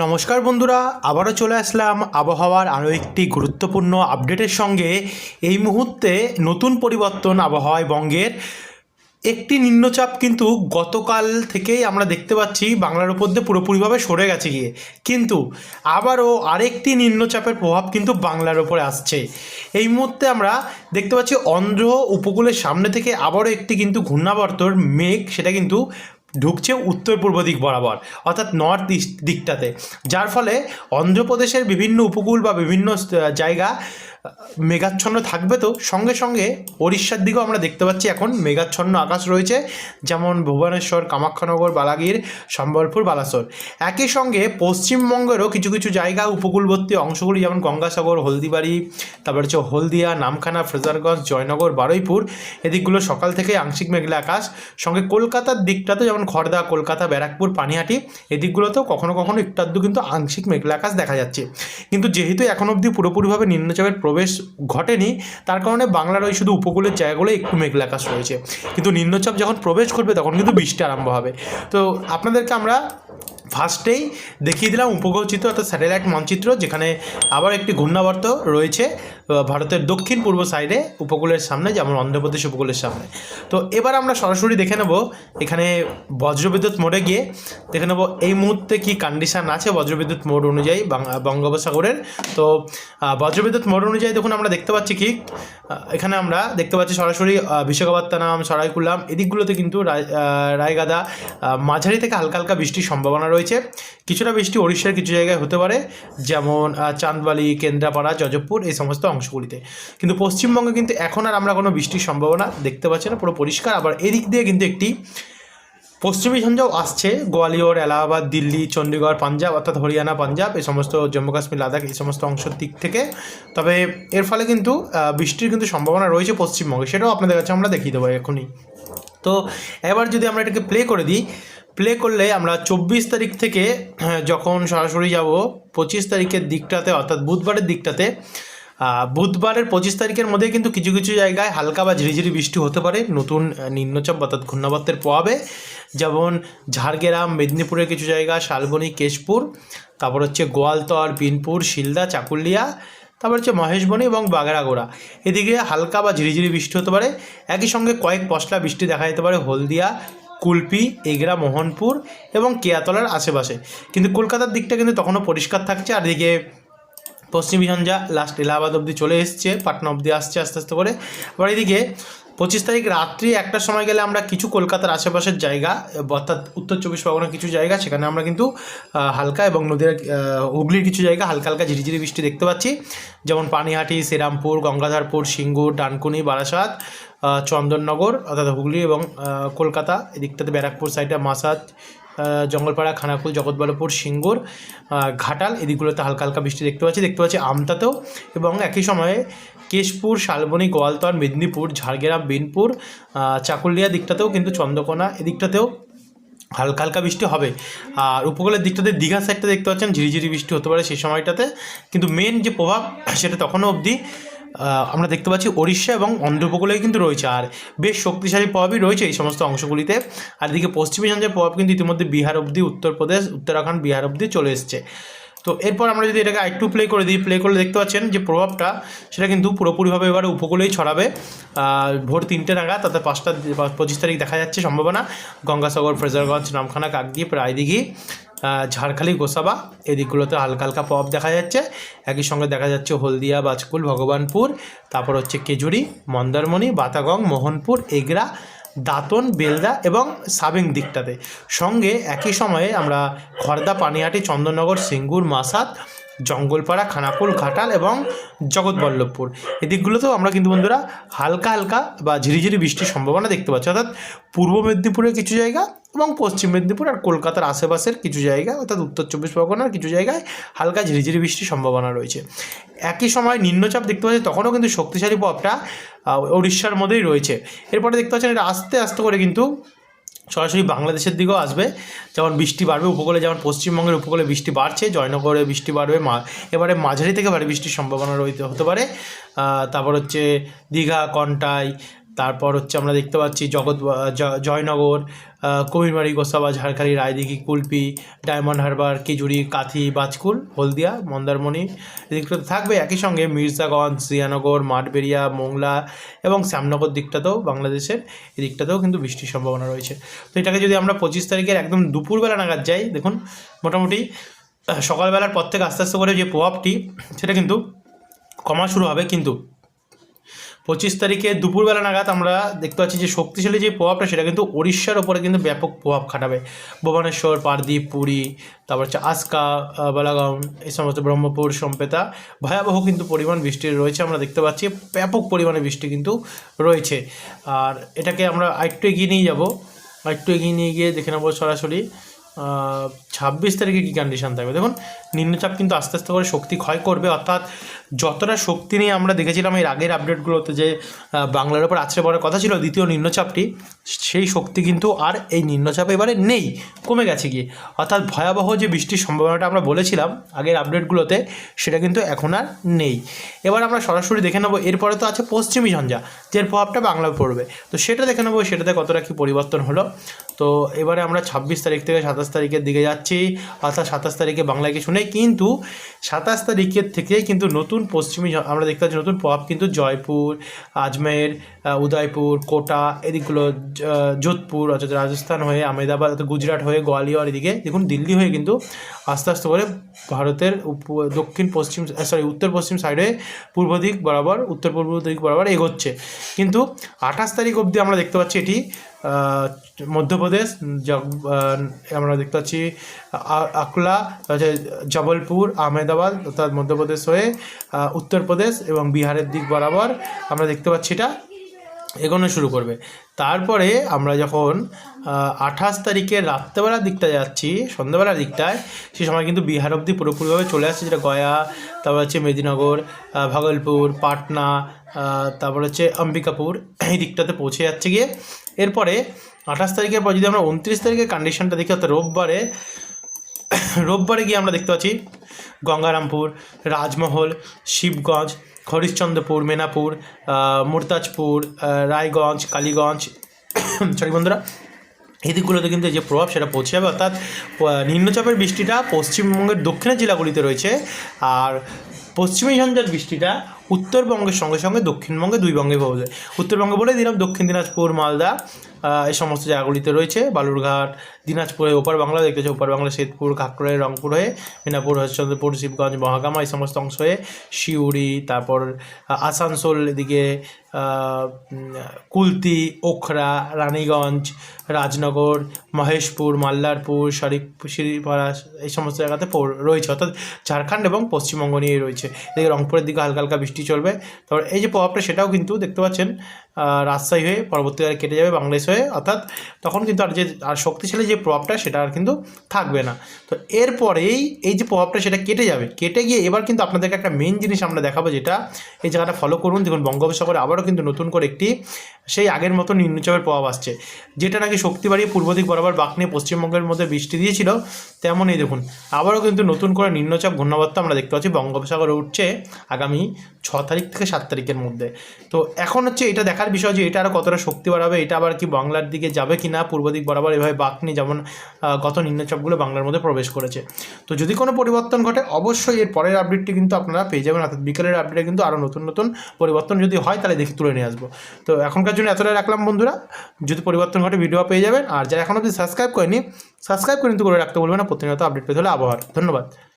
নমস্কার বন্ধুরা, আবারও চলে আসলাম আবহাওয়ার আরও একটি গুরুত্বপূর্ণ আপডেটের সঙ্গে। এই মুহূর্তে নতুন পরিবর্তন আবহাওয়ায় বঙ্গের একটি নিম্নচাপ কিন্তু গতকাল থেকেই আমরা দেখতে পাচ্ছি, বাংলার উপর দিয়ে পুরোপুরিভাবে সরে গেছে গিয়ে। কিন্তু আবারও আরেকটি নিম্নচাপের প্রভাব কিন্তু বাংলার ওপরে আসছে। এই মুহূর্তে আমরা দেখতে পাচ্ছি, অন্ধ্র উপকূলের সামনে থেকে আবারও একটি কিন্তু ঘূর্ণাবর্তর মেঘ, সেটা কিন্তু ঢুকছে উত্তর পূর্ব দিক বরাবর, অর্থাৎ নর্থ ইস্ট দিকটাতে। যার ফলে অন্ধ্রপ্রদেশের বিভিন্ন উপকূল বা বিভিন্ন জায়গা মেঘাচ্ছন্ন থাকবে তো? সঙ্গে সঙ্গে ওড়িশার দিকেও আমরা দেখতে পাচ্ছি এখন মেঘাচ্ছন্ন আকাশ রয়েছে, যেমন ভুবনেশ্বর, কামাখ্যানগর, বালাগীর, সম্বলপুর, বালাসোর। একই সঙ্গে পশ্চিমবঙ্গেরও কিছু কিছু জায়গা উপকূলবর্তী অংশগুলি, যেমন গঙ্গাসাগর, হলদিবাড়ি, তারপর হচ্ছে হলদিয়া, নামখানা, ফ্রেজারগঞ্জ, জয়নগর, বারুইপুর। এদিকগুলো সকাল থেকে আংশিক মেঘলা আকাশ। সঙ্গে কলকাতার দিকটাতে যেমন খড়দা কলকাতা, ব্যারাকপুর, পানিহাটি, এদিকগুলোতেও কখনো কখনো একটু কিন্তু আংশিক মেঘলা আকাশ দেখা যাচ্ছে। কিন্তু যেহেতু এখন অবধি পুরোপুরিভাবে নিম্নচাপের প্রবেশ ঘটেনি। তার কারণে বাংলার ওই শুধু উপকূলের জায়গাগুলো একটু মেঘলা আকাশ রয়েছে। কিন্তু নিম্নচাপ যখন প্রবেশ করবে তখন কিন্তু বৃষ্টি আরম্ভ হবে। তো আপনাদেরকে আমরা ফার্স্টেই দেখিয়ে দিলাম উপগ্রহ চিত্র অর্থাৎ স্যাটেলাইট মানচিত্র, যেখানে আবার একটি ঘূর্ণাবর্ত রয়েছে ভারতের দক্ষিণ পূর্ব সাইডে উপকূলের সামনে যেমন অন্ধ্রপ্রদেশ উপকূলের সামনে। তো এবার আমরা সরাসরি দেখে নেব এখানে বজ্রবিদ্যুৎ মোড়ে গিয়ে, দেখে নেব এই মুহূর্তে কি কন্ডিশন আছে বজ্রবিদ্যুৎ মোড় অনুযায়ী বঙ্গোপসাগরের। তো বজ্রবিদ্যুৎ মোড় অনুযায়ী দেখুন আমরা দেখতে পাচ্ছি কি এখানে আমরা দেখতে পাচ্ছি সরাসরি বিশাখাপত্তনম, সরাইকুলাম, এদিকগুলোতে কিন্তু রায়- রায়গাদা মাঝারি থেকে হালকা হালকা বৃষ্টির সম্ভাবনা রয়েছে। কিছুটা বৃষ্টি ওড়িশার কিছু জায়গায় হতে পারে, যেমন চাঁদবালি, কেন্দ্রাপাড়া যজবপুর এই সমস্ত অংশগুলিতে। কিন্তু পশ্চিমবঙ্গে কিন্তু এখন আর আমরা কোনো বৃষ্টির সম্ভাবনা দেখতে পাচ্ছি না, পুরো পরিষ্কার। আবার এদিক দিয়ে কিন্তু একটি পশ্চিমী ঝঞ্ঝাও আসছে, গোয়ালিয়র, এলাহাবাদ, দিল্লি, চণ্ডীগড়, পাঞ্জাব, অর্থাৎ হরিয়ানা, পাঞ্জাব, এই সমস্ত জম্মু কাশ্মীর, লাদাখ, এই সমস্ত অংশের দিক থেকে। তবে এর ফলে কিন্তু বৃষ্টির কিন্তু সম্ভাবনা রয়েছে পশ্চিমবঙ্গে, সেটাও আপনাদের কাছে আমরা দেখিয়ে দেবো এখনই। তো এবার যদি আমরা এটাকে প্লে করে দিই প্লে করলে আমরা চব্বিশ তারিখ থেকে যখন সরাসরি যাব, পঁচিশ তারিখের দিকটাতে, অর্থাৎ বুধবারের দিকটাতে বুধবারের পঁচিশ তারিখের মধ্যে কিন্তু কিছু কিছু জায়গায় হালকা বা ঝিরিঝিরি বৃষ্টি হতে পারে। নতুন নিম্নচাপ অর্থাৎ ঘূর্ণাবর্তের প্রভাবে। যেমন ঝাড়গ্রাম, মেদিনীপুরের কিছু জায়গা, শালবনী, কেশপুর, তারপর হচ্ছে গোয়ালতর, বিনপুর, শিলদা, চাকুলিয়া, তারপর হচ্ছে মহেশবনী এবং বাগড়াগোড়া এদিকে হালকা বা ঝিরিঝিরি বৃষ্টি হতে পারে। একই সঙ্গে কয়েক পশলা বৃষ্টি দেখা যেতে পারে। হলদিয়া কুলপি, এগরা, মোহনপুর এবং কেয়াতলার আশেপাশে। কিন্তু কলকাতার দিকটা কিন্তু তখনও পরিষ্কার থাকছে, আর এদিকে পশ্চিমী ঝঞ্ঝা লাস্ট এলাহাবাদ অবধি চলে এসছে, পাটনা অবধি আসছে আস্তে আস্তে করে। আবার এদিকে পঁচিশ তারিখ রাত্রি একটার সময় গেলে আমরা কিছু কলকাতার আশেপাশের জায়গা, অর্থাৎ উত্তর চব্বিশ পরগনার কিছু জায়গা, সেখানে আমরা কিন্তু হালকা এবং নদীর হুগলির কিছু জায়গা হালকা হালকা ঝিরিঝিরি বৃষ্টি দেখতে পাচ্ছি। যেমন পানিহাটি, শ্রীরামপুর, গঙ্গাধারপুর, সিঙ্গুর, ডানকুনি, বারাসাত চন্দননগর, অর্থাৎ হুগলি এবং কলকাতা। এদিকটাতে ব্যারাকপুর সাইডে মাসাদ জঙ্গলপাড়া, খানাকুল, জগৎবল্লভপুর, সিঙ্গুর ঘাটাল, এদিকগুলোতে হালকা হালকা বৃষ্টি দেখতে পাচ্ছি। দেখতে পাচ্ছি আমতাতেও এবং একই সময়ে কেশপুর, শালবনী গোয়ালতর মেদিনীপুর, ঝাড়গ্রাম, বিনপুর চাকুলিয়া দিকটাতেও কিন্তু চন্দ্রকোনা, এদিকটাতেও হালকা হালকা বৃষ্টি হবে। আর উপকূলের দিকটাতে দীঘা সাইডটা দেখতে পাচ্ছেন, ঝিরিঝিরি বৃষ্টি হতে পারে সেই সময়টাতে। কিন্তু মেন যে প্রভাব, সেটা তখনও অবধি আমরা দেখতে পাচ্ছি ওড়িশা এবং অন্ধ্র উপকূলেই কিন্তু রয়েছে। আর বেশ শক্তিশালী প্রভাবই রয়েছে এই সমস্ত অংশগুলিতে। আর এদিকে পশ্চিমী ঝঞ্ঝার প্রভাব কিন্তু ইতিমধ্যে বিহার অবধি, উত্তরপ্রদেশ, উত্তরাখণ্ড, বিহার অবধি চলে এসছে। তো এরপর আমরা যদি এটাকে আরেকটু প্লে করে দিই প্লে করলে দেখতে পাচ্ছেন যে প্রভাবটা, সেটা কিন্তু পুরোপুরিভাবে এবারে উপকূলেই ছড়াবে। ভোর তিনটে নাগাদ, তাতে পাঁচটা, পঁচিশ তারিখ দেখা যাচ্ছে সম্ভাবনা। গঙ্গাসাগর, ফ্রেজারগঞ্জ, নামখানা, কাকদ্বীপ, রায়দিঘি ঝাড়খালি, গোসাবা এই দিকগুলোতে হালকা হালকা প্রভাব দেখা যাচ্ছে। একই সঙ্গে দেখা যাচ্ছে হলদিয়া, বাজকুল, ভগবানপুর, তারপর হচ্ছে কেজুরি মন্দারমণি, বাতাগং, মোহনপুর, এগরা দাঁতন, বেলদা এবং সাবিং দিকটাতে। সঙ্গে একই সময়ে আমরা খর্দা, পানিহাটি, চন্দননগর, সিঙ্গুর মাসাত জঙ্গলপাড়া, খানাকুল, ঘাটাল এবং জগৎবল্লভপুর। এই দিকগুলোতেও আমরা কিন্তু বন্ধুরা হালকা হালকা বা ঝিরিঝিরি বৃষ্টির সম্ভাবনা দেখতে পাচ্ছি। অর্থাৎ পূর্ব মেদিনীপুরের কিছু জায়গা এবং পশ্চিম মেদিনীপুর আর কলকাতার আশেপাশের কিছু জায়গা অর্থাৎ উত্তর চব্বিশ পরগনার কিছু জায়গায় হালকা ঝিরিঝিরি বৃষ্টির সম্ভাবনা রয়েছে। একই সময় নিম্নচাপ দেখতে পাচ্ছি, তখনও কিন্তু শক্তিশালী প্রভাবটা উড়িষ্যার মধ্যেই রয়েছে। এরপরে দেখতে পাচ্ছেন এটা আস্তে আস্তে করে কিন্তু সরাসরি বাংলাদেশের দিকেও আসবে। যেমন বৃষ্টি বাড়বে উপকূলে, যেমন পশ্চিমবঙ্গের উপকূলে বৃষ্টি বাড়ছে, জয়নগরে বৃষ্টি বাড়বে, মা, এবারে মাঝারি থেকে ভারী বৃষ্টির সম্ভাবনা রইতে হতে পারে। তারপর হচ্ছে দীঘা, কন্টাই তারপর হচ্ছে আমরা দেখতে পাচ্ছি জগৎ জয়নগর কবিরবাড়ি গোসাবা, ঝাড়খালি, রায়দিঘি, কুলপি, ডায়মন্ড হারবার, কিজুরি, কাথি, বাজকুল, হলদিয়া, মন্দারমণি। এদিকটাতে থাকবে একই সঙ্গে মির্জাগঞ্জ, জিয়ানগর মাঠবেরিয়া মোংলা এবং শ্যামনগর দিকটাতেও বাংলাদেশের এদিকটাতেও কিন্তু বৃষ্টির সম্ভাবনা রয়েছে। তো এটাকে যদি আমরা পঁচিশ তারিখের একদম দুপুরবেলা নাগাদ যাই, দেখুন মোটামুটি সকালবেলার পর থেকে আস্তে আস্তে করে যে প্রভাবটি, সেটা কিন্তু কমা শুরু হবে কিন্তু পঁচিশ তারিখে দুপুরবেলা নাগাদ আমরা দেখতে পাচ্ছি যে শক্তিশালী যে প্রভাবটা সেটা কিন্তু উড়িষ্যার ওপরে কিন্তু ব্যাপক প্রভাব খাটাবে। ভুবনেশ্বর পারদ্বীপ পুরী তারপর হচ্ছে আহ, বালাগাঁও এই সমস্ত ব্রহ্মপুর সম্পেতা ভয়াবহ কিন্তু পরিমাণ বৃষ্টি রয়েছে আমরা দেখতে পাচ্ছি। ব্যাপক পরিমাণে বৃষ্টি কিন্তু রয়েছে। আর এটাকে আমরা আরেকটু এগিয়ে নিয়ে যাব। আরেকটু এগিয়ে নিয়ে গিয়ে দেখে নেব সরাসরি। ছাব্বিশ তারিখে কী কন্ডিশন থাকবে? দেখুন, নিম্নচাপ কিন্তু আস্তে আস্তে করে শক্তি ক্ষয় করবে, অর্থাৎ যতটা শক্তি নিয়ে আমরা দেখেছিলাম এর আগের আপডেটগুলোতে যে বাংলার ওপর আছড়ে পড়ার কথা ছিল, দ্বিতীয় নিম্নচাপটি, সেই শক্তি কিন্তু আর এই নিম্নচাপ এবারে নেই, কমে গেছে গিয়ে। অর্থাৎ ভয়াবহ যে বৃষ্টির সম্ভাবনাটা আমরা বলেছিলাম আগের আপডেটগুলোতে সেটা কিন্তু এখন আর নেই। এবার আমরা সরাসরি দেখে নেব, এরপরে তো আছে পশ্চিমী ঝঞ্ঝা, যের প্রভাবটা বাংলায় পড়বে। তো সেটা দেখে নেব, সেটাতে কতটা কী পরিবর্তন হলো? তো এবারে আমরা ছাব্বিশ তারিখ থেকে সাতাশ তারিখের দিকে যাচ্ছি। অর্থাৎ সাতাশ তারিখে বাংলায় কিছু নেই, কিন্তু সাতাশ তারিখের থেকে কিন্তু নতুন পশ্চিমী আমরা দেখতে পাচ্ছি নতুন প্রভাব কিন্তু জয়পুর, আজমের উদয়পুর, কোটা, এদিকগুলো যোধপুর, অর্থাৎ রাজস্থান হয়ে আহমেদাবাদ, অর্থাৎ গুজরাট হয়ে গোয়ালিয়র এদিকে। দেখুন, দিল্লি হয়ে কিন্তু আস্তে আস্তে করে ভারতের দক্ষিণ পশ্চিম সরি উত্তর পশ্চিম সাইডে পূর্ব দিক বরাবর, উত্তর পূর্ব দিক বরাবর এগোচ্ছে। কিন্তু আঠাশ তারিখ অবধি আমরা দেখতে পাচ্ছি এটি মধ্যপ্রদেশ আমরা দেখতে পাচ্ছি আকলা জবলপুর, আহমেদাবাদ, অর্থাৎ মধ্যপ্রদেশ হয়ে উত্তরপ্রদেশ এবং বিহারের দিক বরাবর আমরা দেখতে পাচ্ছি এটা। এগোনো শুরু করবে। তারপরে আমরা যখন আঠাশ তারিখে রাত্রেবেলার দিকটা যাচ্ছি, সন্ধ্যাবেলার দিকটায় সেই সময় কিন্তু বিহার অবধি পুরোপুরিভাবে চলে আসছে, যেটা গয়া, তারপর হচ্ছে মেদিনীনগর ভাগলপুর, পাটনা তারপর হচ্ছে অম্বিকাপুর, এই দিকটাতে পৌঁছে যাচ্ছে গিয়ে। এরপরে আঠাশ তারিখের পর যদি আমরা উনত্রিশ তারিখের কন্ডিশনটা দেখি, অর্থাৎ রোববারে রোববারে গিয়ে আমরা দেখতে পাচ্ছি গঙ্গারামপুর, রাজমহল, শিবগঞ্জ হরিশ্চন্দ্রপুর মেনাপুর মুরতাজপুর রায়গঞ্জ, কালীগঞ্জ সরি বন্ধুরা, এই দিকগুলোতে কিন্তু যে প্রভাব সেটা পৌঁছে যাবে। অর্থাৎ নিম্নচাপের বৃষ্টিটা পশ্চিমবঙ্গের দক্ষিণের জেলাগুলিতে রয়েছে, আর পশ্চিমী ঝঞ্ঝার বৃষ্টিটা উত্তরবঙ্গের সঙ্গে সঙ্গে দক্ষিণবঙ্গে দুই বঙ্গে পৌঁছে উত্তরবঙ্গে বলে দিলাম, দক্ষিণ দিনাজপুর, মালদা এই সমস্ত জায়গাগুলিতে রয়েছে। বালুরঘাট, দিনাজপুরে ওপার বাংলা দেখতেছে ওপার বাংলা শেতপুর কাকড়ে রংপুর হয়ে, মিনাপুর, হরিশ্চন্দ্রপুর, শিবগঞ্জ, মহাগামা, এই সমস্ত অংশ হয়ে শিউড়ি, তারপর আসানসোল, এদিকে কুলতি, ওখরা, রানীগঞ্জ, রাজনগর, মহেশপুর, মাল্লারপুর শরীফ শিরিপাড়া, এই সমস্ত জায়গাতে রয়েছে। অর্থাৎ ঝাড়খণ্ড এবং পশ্চিমবঙ্গ নিয়ে রয়েছে। এদিকে রংপুরের দিকে হালকা হালকা চলবে। তারপর এই যে প্রভাবটা সেটাও কিন্তু দেখতে পাচ্ছেন। রাজশাহী হয়ে পরবর্তীকালে কেটে যাবে বাংলাদেশ হয়ে। অর্থাৎ তখন কিন্তু আর যে, আর শক্তিশালী যে প্রভাবটা, সেটা আর কিন্তু থাকবে না। তো এরপরেই এই যে প্রভাবটা, সেটা কেটে যাবে। কেটে গিয়ে এবার কিন্তু আপনাদেরকে একটা মেন জিনিস আমরা দেখাবো, যেটা এই জায়গাটা ফলো করুন। দেখুন, বঙ্গোপসাগরে আবারও কিন্তু নতুন করে একটি সেই আগের মতো নিম্নচাপের প্রভাব আসছে, যেটা নাকি শক্তি বাড়িয়ে পূর্ব দিক বরাবর বাঁক নিয়ে পশ্চিমবঙ্গের মধ্যে বৃষ্টি দিয়েছিল। তেমনই দেখুন, আবারও কিন্তু নতুন করে নিম্নচাপ ঘূর্ণাবর্ত আমরা দেখতে পাচ্ছি। বঙ্গোপসাগরে উঠছে আগামী ছ তারিখ থেকে সাত তারিখের মধ্যে। তো এখন হচ্ছে এটা দেখার বিষয় যে এটা আরও কতটা শক্তি বাড়াবে, এটা আবার কি বাংলার দিকে যাবে কি না পূর্ব দিক বরাবর এভাবে বাঁক নিয়ে যেমন গত নিম্নচাপগুলো বাংলার মধ্যে প্রবেশ করেছে। তো যদি কোনো পরিবর্তন ঘটে, অবশ্যই এর পরের আপডেটটি কিন্তু আপনারা পেয়ে যাবেন, অর্থাৎ বিকেলের আপডেটে কিন্তু আরও নতুন নতুন পরিবর্তন যদি হয়, তাহলে দেখে তুলে নিয়ে আসব। তো এখনকার জন্য এতটাই রাখলাম বন্ধুরা। যদি পরিবর্তন ঘটে ভিডিও পেয়ে যাবেন। আর যারা এখন অবধি সাবস্ক্রাইব করেনি সাবস্ক্রাইব করে কিন্তু করে রাখতে বলবেন না। প্রতিনিয়ত আপডেট পেতে হলে আবহাওয়ার। ধন্যবাদ।